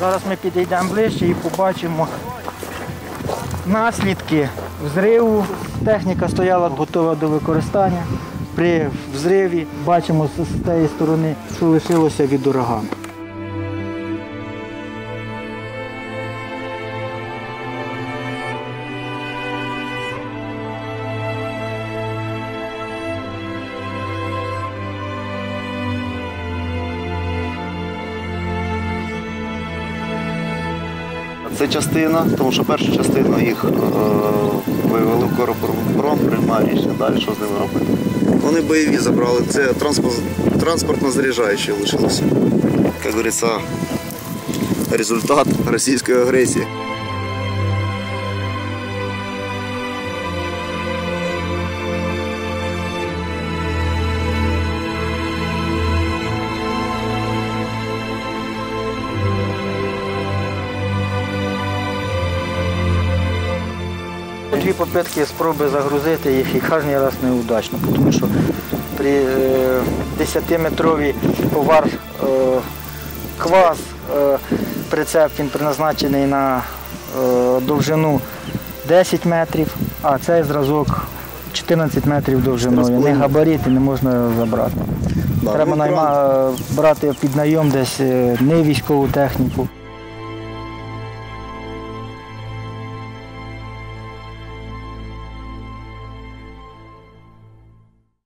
Зараз ми підійдемо ближче і побачимо наслідки взриву. Техніка стояла готова до використання. При взриві бачимо з цієї сторони, що лишилося від урагану. Це частина, тому що першу частину їх е, вивели в Коропром, приймає рішення далі, що з ними робити. Вони бойові забрали, це транспорт, транспортно заряджаючі лишилося. Як говориться, результат російської агресії. Дві попитки спроби загрузити їх і кожен раз неудачно, тому що при е, 10-метровій повар е, квас, е, прицеп він призначений на е, довжину 10 метрів, а цей зразок 14 метрів довжиною. Не габарити не можна забрати. Треба ну, найма, брати під найом десь е, не військову техніку.